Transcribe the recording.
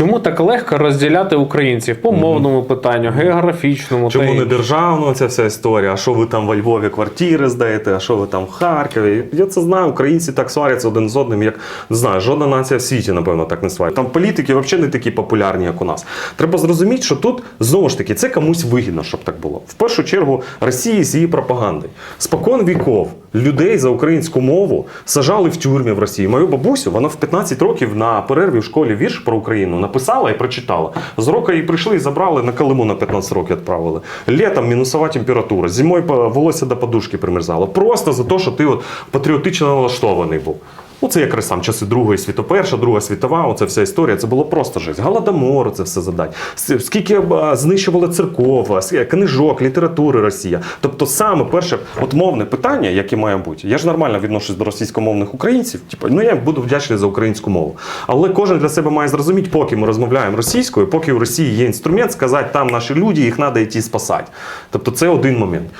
Чому так легко розділяти українців по мовному питанню, географічному Чому та не державна ця вся історія? А що ви там во Львові квартири здаєте, а що ви там в Харкові? Я це знаю, українці так сваряться один з одним, як не знаю, жодна нація в світі, напевно, так не сварить. Там політики взагалі не такі популярні, як у нас. Треба зрозуміти, що тут знову ж таки це комусь вигідно, щоб так було. В першу чергу Росії з її пропагандою. Спокон віков людей за українську мову сажали в тюрмі в Росії. Мою бабусю, вона в 15 років на перерві в школі вірш про Україну написала і прочитала. З року її прийшли і забрали на Калиму на 15 років відправили. Літом мінусова температура, зимою волосся до подушки примерзало. Просто за те, що ти от патріотично налаштований був. Ну, це якраз сам часи Другої світу, перша, Друга світова, оце вся історія. Це було просто жесть. Голодомор, це все задать. Скільки е, знищували церков, книжок, літератури Росія. Тобто, саме перше, от мовне питання, яке має бути. Я ж нормально відношусь до російськомовних українців. Типу, ну я буду вдячний за українську мову. Але кожен для себе має зрозуміти, поки ми розмовляємо російською, поки в Росії є інструмент, сказати, там наші люди, їх треба йти спасати. Тобто, це один момент.